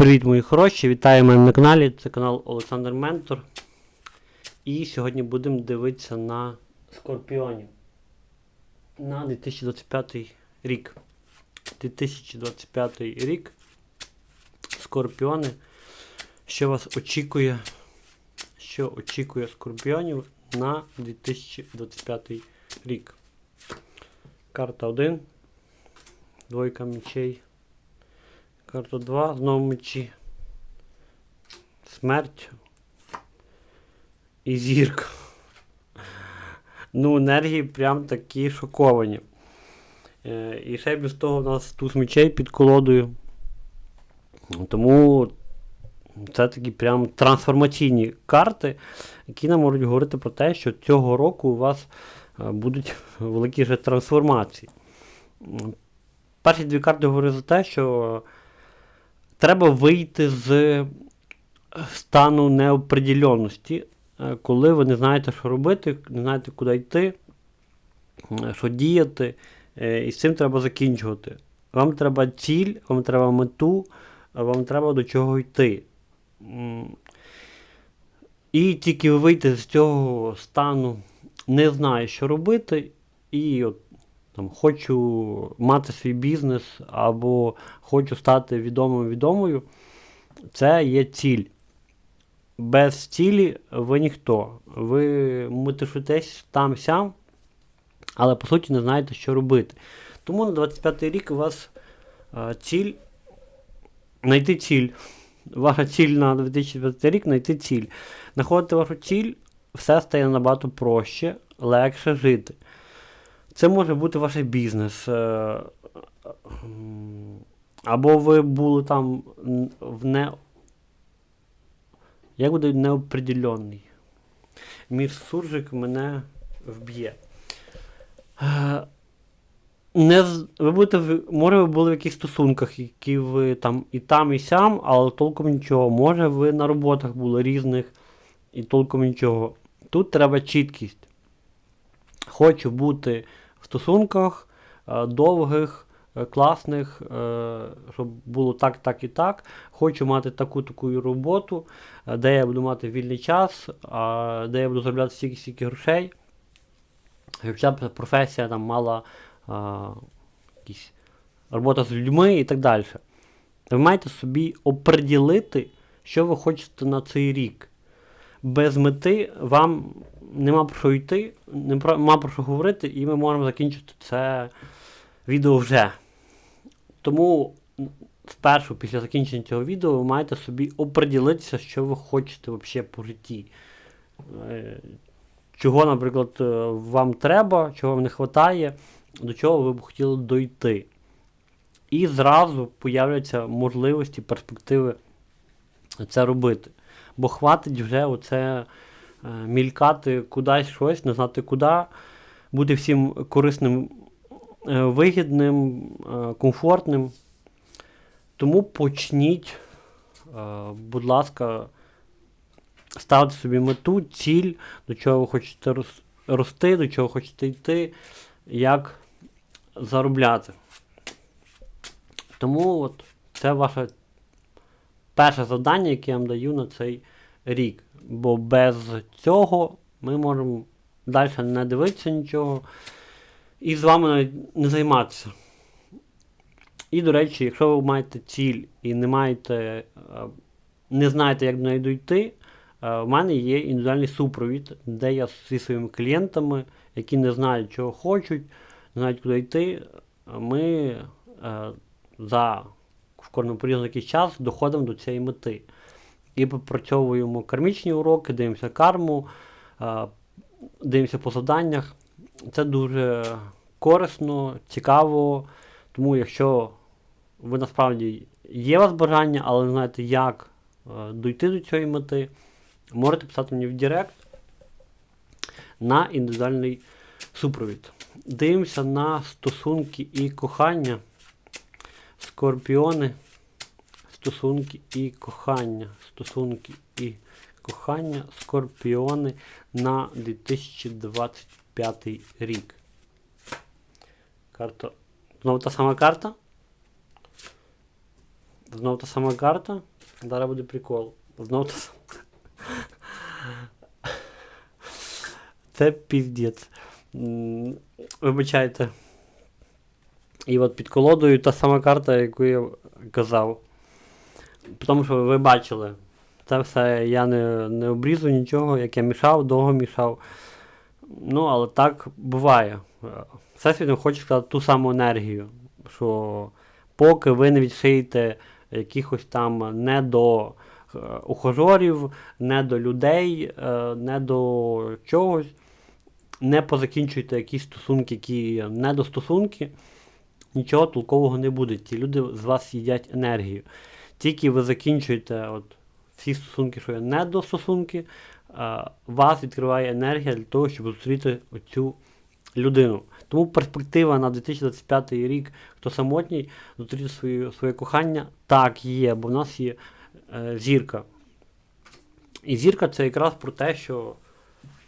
Привіт, мої хороші! Вітаю мене на каналі. Це канал Олександр Ментор. І сьогодні будемо дивитися на скорпіонів на 2025 рік. 2025 рік. Скорпіони. Що вас очікує? Що очікує скорпіонів на 2025 рік? Карта 1. Двойка мечей. Карта 2, знову мечі. Смерть. І зірка. Ну, енергії прям такі шоковані. Е, і ще без того у нас туз мечей під колодою. Тому це такі прям трансформаційні карти, які нам можуть говорити про те, що цього року у вас е, будуть великі же трансформації. Перші дві карти говорять за те, що треба вийти з е, стану неопределеності, е, коли ви не знаєте, що робити, не знаєте, куди йти, е, що діяти, і з цим треба закінчувати. Вам треба ціль, вам треба мету, вам треба до чого йти. І тільки вийти з цього стану, не знаю, що робити, і от там, хочу мати свій бізнес або хочу стати відомим відомою, це є ціль. Без цілі ви ніхто. Ви метушитесь там сям, але по суті не знаєте, що робити. Тому на 25 й рік у вас е, ціль знайти ціль. Ваша ціль на 2020 рік знайти ціль. Знаходити вашу ціль, все стає набагато проще, легше жити. Це може бути ваш бізнес. е, Або ви були там в не. Як буде неопределенний. Мір суржик мене вб'є. Е, Не, ви будете, може, ви були в якихось стосунках, які ви там і там, і сям, але толком нічого. Може, ви на роботах були різних і толком нічого. Тут треба чіткість. Хочу бути стосунках е, довгих, е, класних, е, щоб було так, так і так. Хочу мати таку таку роботу, де я буду мати вільний час, де я буду заробляти стільки стільки грошей. Щоб ця професія там мала якісь робота з людьми і так далі. Ви маєте собі оприділити, що ви хочете на цей рік. Без мети вам нема про що йти, нема про що говорити, і ми можемо закінчити це відео вже. Тому спершу, після закінчення цього відео, ви маєте собі оприділитися, що ви хочете взагалі по житті. Е, Чого, наприклад, е, вам треба, чого вам не вистачає, до чого ви б хотіли дойти. І зразу появляться можливості, перспективи це робити. Бо хватить вже оце мількати кудись щось, не знати куди, бути всім корисним, е, вигідним, е, комфортним. Тому почніть, е, будь ласка, ставити собі мету, ціль, до чого ви хочете рости, до чого хочете йти, як заробляти. Тому от це ваше перше завдання, яке я вам даю на цей рік. Бо без цього ми можемо далі не дивитися нічого і з вами не займатися. І, до речі, якщо ви маєте ціль і не маєте, е, не знаєте, як до неї дійти, е, в мене є індивідуальний супровід, де я зі своїми клієнтами, які не знають, чого хочуть, не знають, куди йти, ми е, за в кожному періоду якийсь час доходимо до цієї мети. І попрацьовуємо кармічні уроки, дивимося карму, дивимося по завданнях. Це дуже корисно, цікаво. Тому якщо ви насправді є у вас бажання, але не знаєте, як е, дойти до цієї мети, можете писати мені в Директ на індивідуальний супровід. Дивимося на стосунки і кохання. Скорпіони. Стосунки і кохання. Стосунки і кохання. Скорпіони на 2025 рік. Карта. Знову та сама карта. Знову та сама карта. Зараз буде прикол. Знов те саме. Це піздець. Вибачайте. І от під колодою та сама карта, яку я казав. Тому що ви бачили, це все я не, не обрізу нічого, як я мішав, довго мішав. Ну, але так буває. Всесвіт вам хоче сказати ту саму енергію, що поки ви не відшиєте якихось там не до е, ухажорів, не до людей, е, не до чогось, не позакінчуйте якісь стосунки, які не до стосунки, нічого толкового не буде. Ті люди з вас їдять енергію. Тільки ви закінчуєте от, всі стосунки, що є не до стосунки, вас відкриває енергія для того, щоб зустріти оцю людину. Тому перспектива на 2025 рік, хто самотній, зустріти своє, своє кохання, так є, бо в нас є е, зірка. І зірка це якраз про те, що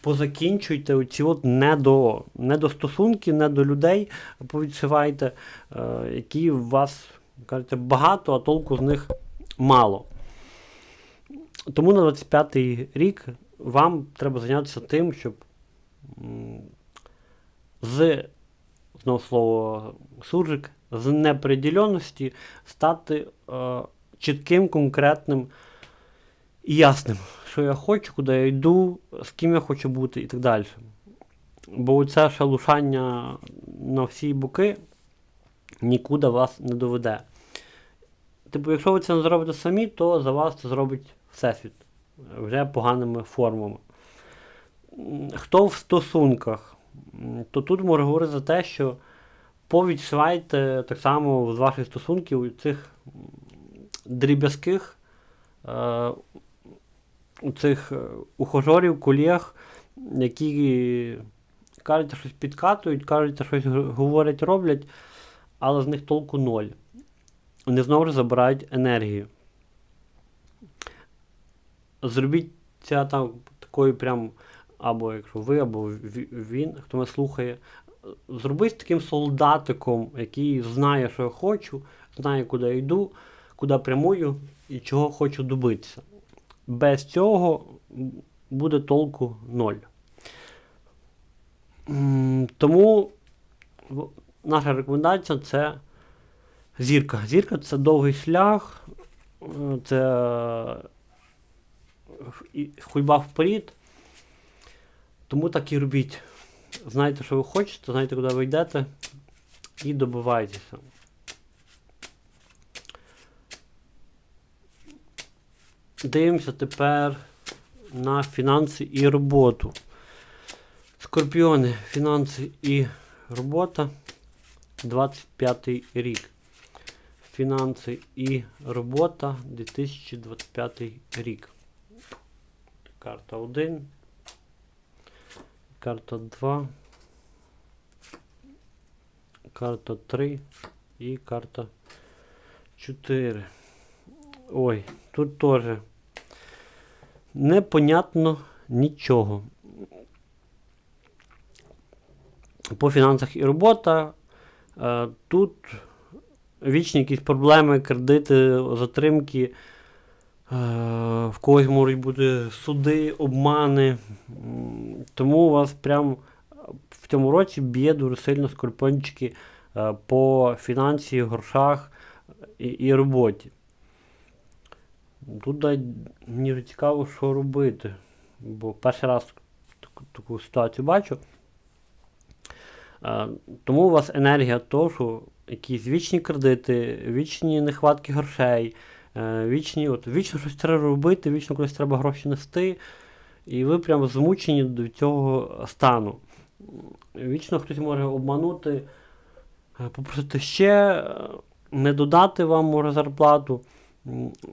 позакінчуйте оці от не до, не до стосунків, не до людей, повідшивайте, е, які у вас кажете, багато, а толку з них мало. Тому на 25-й рік вам треба зайнятися тим, щоб з знову слово суржик, з неопределеності стати е, чітким, конкретним і ясним, що я хочу, куди я йду, з ким я хочу бути і так далі. Бо це шалушання на всі боки нікуди вас не доведе. Типу, якщо ви це не зробите самі, то за вас це зробить Всесвіт вже поганими формами. Хто в стосунках, то тут можу говорити за те, що повідшивайте так само з ваших стосунків цих дріб'язких, е, у цих е, ухажорів, колег, які кажуть, щось підкатують, кажуть, щось говорять, роблять, але з них толку ноль. Вони знову ж забирають енергію. Зробіть це там такою прям, або якщо ви, або він, хто мене слухає, зробіть таким солдатиком, який знає, що я хочу, знає, куди я йду, куди прямую і чого хочу добитися. Без цього буде толку ноль. Тому наша рекомендація це зірка. Зірка це довгий шлях, це ходьба вперед. Тому так і робіть. Знайте, що ви хочете, знайте, куди ви йдете, і добивайтеся. Дивимося тепер на фінанси і роботу. Скорпіони, фінанси і робота. 25 рік. Фінанси і робота 2025 рік. Карта 1. Карта 2. Карта 3 і карта 4. Ой, тут теж непонятно нічого. По фінансах і робота. Е, Тут вічні якісь проблеми, кредити, затримки. Е, В когось можуть бути суди, обмани. Тому у вас прям в цьому році б'є дуже сильно скорпіончики е, по фінансі, грошах і, і роботі. Тут мені цікаво, що робити. Бо перший раз таку, таку ситуацію бачу. Е, Тому у вас енергія того, що якісь вічні кредити, вічні нехватки грошей, е, вічні, от, вічно щось треба робити, вічно кудись треба гроші нести, і ви прямо змучені до цього стану. Вічно хтось може обманути, е, попросити ще, е, не додати вам може зарплату.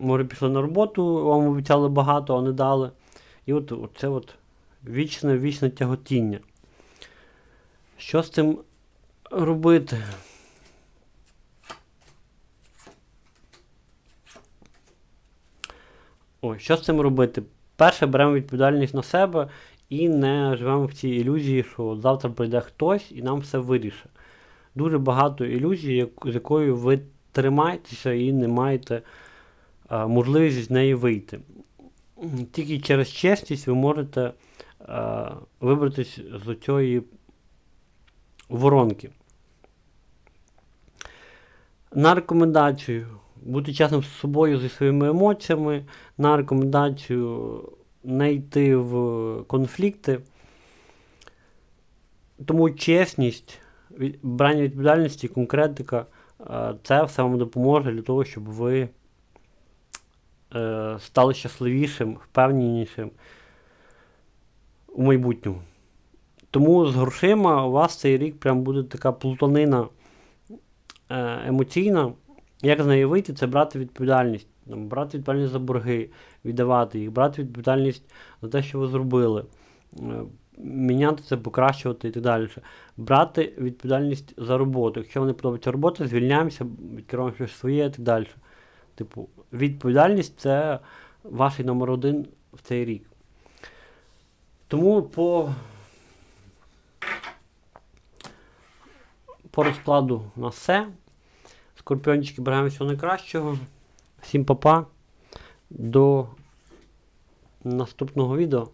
Може пішли на роботу, вам обіцяли багато, а не дали. І от це от вічне, вічне тяготіння. Що з цим робити? Ой, що з цим робити? Перше, беремо відповідальність на себе і не живемо в цій ілюзії, що завтра прийде хтось і нам все вирішить. Дуже багато ілюзій, з якою ви тримаєтеся і не маєте е, можливість з неї вийти. Тільки через чесність ви можете е, вибратись з цієї воронки. На рекомендацію бути чесним з собою зі своїми емоціями, на рекомендацію не йти в конфлікти. Тому чесність, брання відповідальності, конкретика е, це все вам допоможе для того, щоб ви е, стали щасливішим, впевненішим у майбутньому. Тому з грошима у вас цей рік прям буде така плутанина е, емоційна. Як з неї вийти, це брати відповідальність. Там, брати відповідальність за борги, віддавати їх, брати відповідальність за те, що ви зробили, е, міняти це, покращувати і так далі. Брати відповідальність за роботу. Якщо вам не подобається робота, звільняємося, відкриваємо щось своє і так далі. Типу, відповідальність це ваш номер один в цей рік. Тому по, по розкладу на все. Скорпіончики бажаємо всього найкращого. Всім па-па. До наступного відео.